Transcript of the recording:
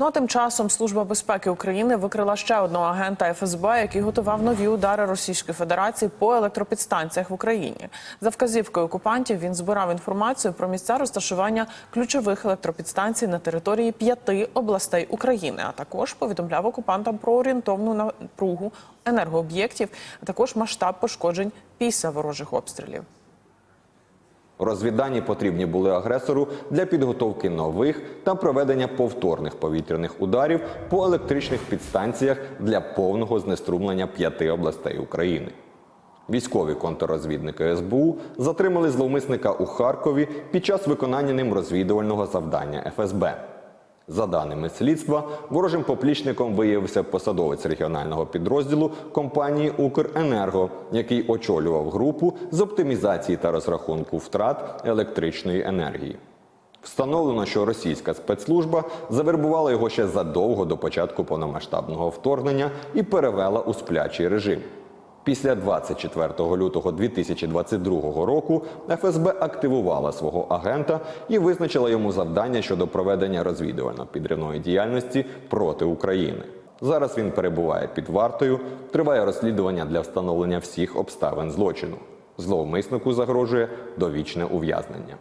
Ну а тим часом Служба безпеки України викрила ще одного агента ФСБ, який готував нові удари Російської Федерації по електропідстанціях в Україні. За вказівкою окупантів він збирав інформацію про місця розташування ключових електропідстанцій на території п'яти областей України, а також повідомляв окупантам про орієнтовну напругу енергооб'єктів, а також масштаб пошкоджень після ворожих обстрілів. Розвіддані потрібні були агресору для підготовки нових та проведення повторних повітряних ударів по електричних підстанціях для повного знеструмлення п'яти областей України. Військові контррозвідники СБУ затримали зловмисника у Харкові під час виконання ним розвідувального завдання ФСБ. За даними слідства, ворожим поплічником виявився посадовець регіонального підрозділу компанії Укренерго, який очолював групу з оптимізації та розрахунку втрат електричної енергії. Встановлено, що російська спецслужба завербувала його ще задовго до початку повномасштабного вторгнення і перевела у сплячий режим. Після 24 лютого 2022 року ФСБ активувала свого агента і визначила йому завдання щодо проведення розвідувально-підривної діяльності проти України. Зараз він перебуває під вартою, триває розслідування для встановлення всіх обставин злочину. Зловмиснику загрожує довічне ув'язнення.